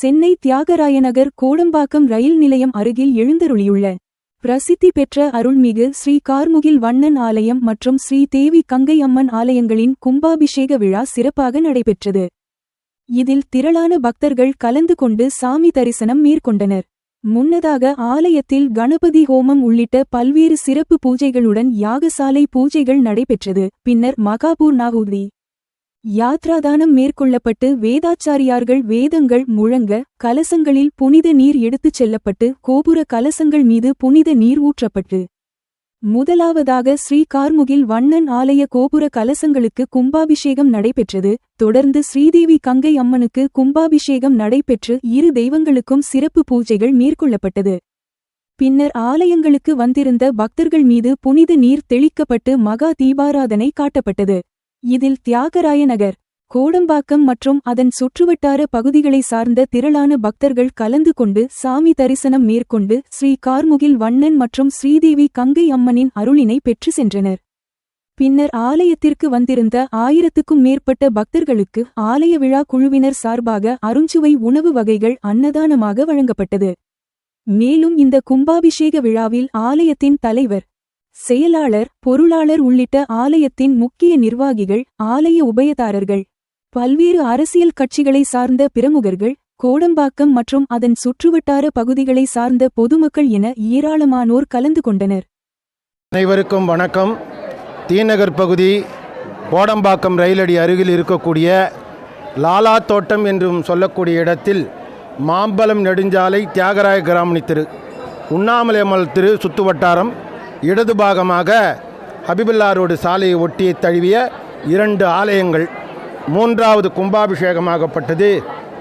சென்னை தியாகராயநகர் கோடம்பாக்கம் ரயில் நிலையம் அருகில் எழுந்தருளியுள்ள பிரசித்தி பெற்ற அருள்மிகு ஸ்ரீ கார்முகில் வண்ணன் ஆலயம் மற்றும் ஸ்ரீ தேவி கங்கை அம்மன் ஆலயங்களின் கும்பாபிஷேக விழா சிறப்பாக நடைபெற்றது. இதில் திரளான பக்தர்கள் கலந்து கொண்டு சாமி தரிசனம் மேற்கொண்டனர். முன்னதாக ஆலயத்தில் கணபதி ஹோமம் உள்ளிட்ட பல்வேறு சிறப்பு பூஜைகளுடன் யாகசாலை பூஜைகள் நடைபெற்றது. பின்னர் மகாபூர் நாகூதி யாத்ராதானம் மேற்கொள்ளப்பட்டு வேதாச்சாரியார்கள் வேதங்கள் முழங்க கலசங்களில் புனித நீர் எடுத்துச் செல்லப்பட்டு கோபுர கலசங்கள் மீது புனித நீர் ஊற்றப்பட்டு. முதலாவதாக ஸ்ரீ கார்முகில் வண்ணன் ஆலய கோபுர கலசங்களுக்கு கும்பாபிஷேகம் நடைபெற்றது. தொடர்ந்து ஸ்ரீதேவி கங்கை அம்மனுக்கு கும்பாபிஷேகம் நடைபெற்று இரு தெய்வங்களுக்கும் சிறப்பு பூஜைகள் மேற்கொள்ளப்பட்டது. பின்னர் ஆலயங்களுக்கு வந்திருந்த பக்தர்கள் மீது புனித நீர் தெளிக்கப்பட்டு மகா தீபாராதனை காட்டப்பட்டது. இதில் தியாகராய நகர் கோடம்பாக்கம் மற்றும் அதன் சுற்றுவட்டார பகுதிகளை சார்ந்த திரளான பக்தர்கள் கலந்து கொண்டு சாமி தரிசனம் மேற்கொண்டு ஸ்ரீ கார்முகில் வண்ணன் மற்றும் ஸ்ரீதேவி கங்கை அம்மனின் அருளினை பெற்று சென்றனர். பின்னர் ஆலயத்திற்கு வந்திருந்த ஆயிரத்துக்கும் மேற்பட்ட பக்தர்களுக்கு ஆலய விழா குழுவினர் சார்பாக அருஞ்சுவை உணவு வகைகள் அன்னதானமாக வழங்கப்பட்டது. மேலும் இந்த கும்பாபிஷேக விழாவில் ஆலயத்தின் தலைவர் செயலாளர் பொருளாளர் உள்ளிட்ட ஆலயத்தின் முக்கிய நிர்வாகிகள் ஆலய உபயதாரர்கள். பல்வேறு அரசியல் கட்சிகளை சார்ந்த பிரமுகர்கள் கோடம்பாக்கம் மற்றும் அதன் சுற்றுவட்டார பகுதிகளை சார்ந்த பொதுமக்கள் என ஏராளமானோர் கலந்து கொண்டனர். அனைவருக்கும் வணக்கம். தீநகர் பகுதி கோடம்பாக்கம் ரயிலடி அருகில் இருக்கக்கூடிய லாலா தோட்டம் என்றும் சொல்லக்கூடிய இடத்தில் மாம்பலம் நெடுஞ்சாலை தியாகராய கிராமணி திரு உண்ணாமலையம்மல் திரு சுத்து வட்டாரம் இடது பாகமாக ஹபிபுல்லா ரோடு சாலையை ஒட்டி தழுவிய இரண்டு ஆலயங்கள் மூன்றாவது கும்பாபிஷேகமாகப்பட்டது.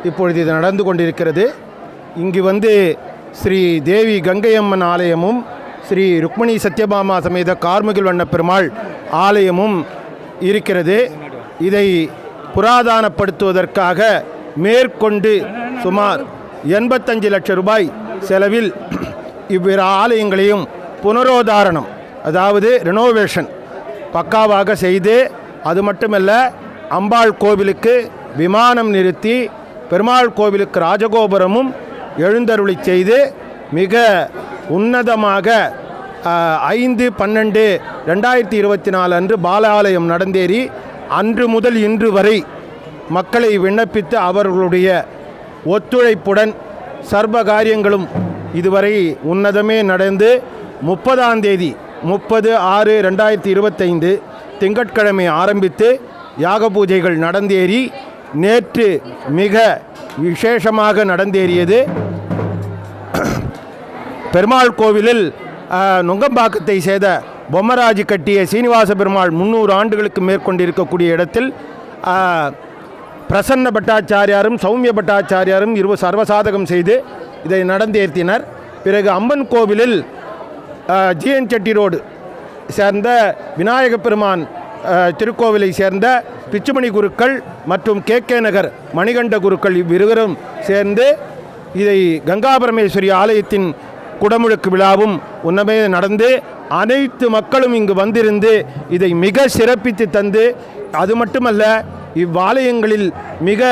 இப்பொழுது இது நடந்து கொண்டிருக்கிறது. இங்கு வந்து ஸ்ரீ தேவி கங்கையம்மன் ஆலயமும் ஸ்ரீ ருக்மணி சத்யபாமா சமேத கார்முகில் வண்ண பெருமாள் ஆலயமும் இருக்கிறது. இதை புராதானப்படுத்துவதற்காக மேற்கொண்டு சுமார் எண்பத்தஞ்சு லட்சம் ரூபாய் செலவில் இவ்விரு ஆலயங்களையும் புனரோதாரணம் அதாவது ரெனோவேஷன் பக்காவாக செய்து அது மட்டுமல்ல அம்பாள் கோவிலுக்கு விமானம் நிறுத்தி பெருமாள் கோவிலுக்கு ராஜகோபுரமும் எழுந்தருளி செய்து மிக உன்னதமாக ஐந்து பன்னெண்டு ரெண்டாயிரத்தி இருபத்தி நாலு அன்று பாலாலயம் நடந்தேறி அன்று முதல் இன்று வரை மக்களை விண்ணப்பித்து அவர்களுடைய ஒத்துழைப்புடன் சர்வ காரியங்களும் இதுவரை உன்னதமே நடந்து முப்பதாம் தேதி முப்பது ஆறு ரெண்டாயிரத்தி இருபத்தைந்து திங்கட்கிழமை ஆரம்பித்து யாக பூஜைகள் நடந்தேறி நேற்று மிக விசேஷமாக நடந்தேறியது. பெருமாள் கோவிலில் நுங்கம்பாக்கத்தை செய்த பொம்மராஜு கட்டிய சீனிவாச பெருமாள் முந்நூறு ஆண்டுகளுக்கு மேற்கொண்டிருக்கக்கூடிய இடத்தில் பிரசன்ன பட்டாச்சாரியாரும் சௌமிய பட்டாச்சாரியாரும் இருவ சர்வசாதகம் செய்து இதை நடந்தேர்த்தினர் பிறகு அம்மன் கோவிலில் ஜிஎன் செட்டி ரோடு சேர்ந்த விநாயக பெருமான் திருக்கோவிலை சேர்ந்த பிச்சுமணி குருக்கள் மற்றும் கே கே நகர் மணிகண்ட குருக்கள் இவ்விருவரும் சேர்ந்து இதை கங்காபரமேஸ்வரி ஆலயத்தின் குடமுழுக்கு விழாவும் உன்னமே நடந்து அனைத்து மக்களும் இங்கு வந்திருந்து இதை மிக சிறப்பித்து தந்து அது மட்டுமல்ல இவ்வாலயங்களில் மிக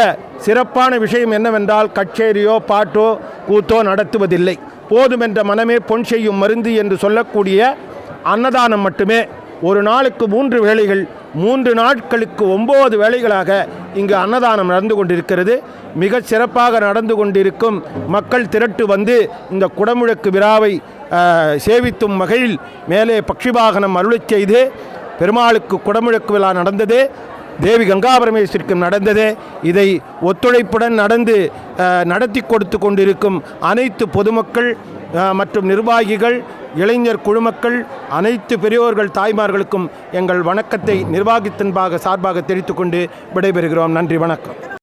சிறப்பான விஷயம் என்னவென்றால் கச்சேரியோ பாட்டோ கூத்தோ நடத்துவதில்லை. போதுமென்ற மனமே பொன் செய்யும் மருந்து என்று சொல்லக்கூடிய அன்னதானம் மட்டுமே. ஒரு நாளுக்கு மூன்று வேளைகள் மூன்று நாட்களுக்கு ஒம்பது வேளைகளாக இங்கு அன்னதானம் நடந்து கொண்டிருக்கிறது. மிக சிறப்பாக நடந்து கொண்டிருக்கும் மக்கள் திரட்டு வந்து இந்த குடமுழக்கு விழாவை சேவித்தும் வகையில் மேலே பக்ஷிபாகனம் அருளை செய்து பெருமாளுக்கு குடமுழக்கு விழா நடந்தது. தேவி கங்காபரமேஸ்வரிக்கும் நடந்தது. இதை ஒத்துழைப்புடன் நடந்து நடத்தி கொடுத்து கொண்டிருக்கும் அனைத்து பொதுமக்கள் மற்றும் நிர்வாகிகள் இளைஞர் குழுமக்கள் அனைத்து பெரியோர்கள் தாய்மார்களுக்கும் எங்கள் வணக்கத்தை நிர்வாகத்தின்பாக சார்பாக தெரிவித்துக்கொண்டு விடைபெறுகிறோம். நன்றி வணக்கம்.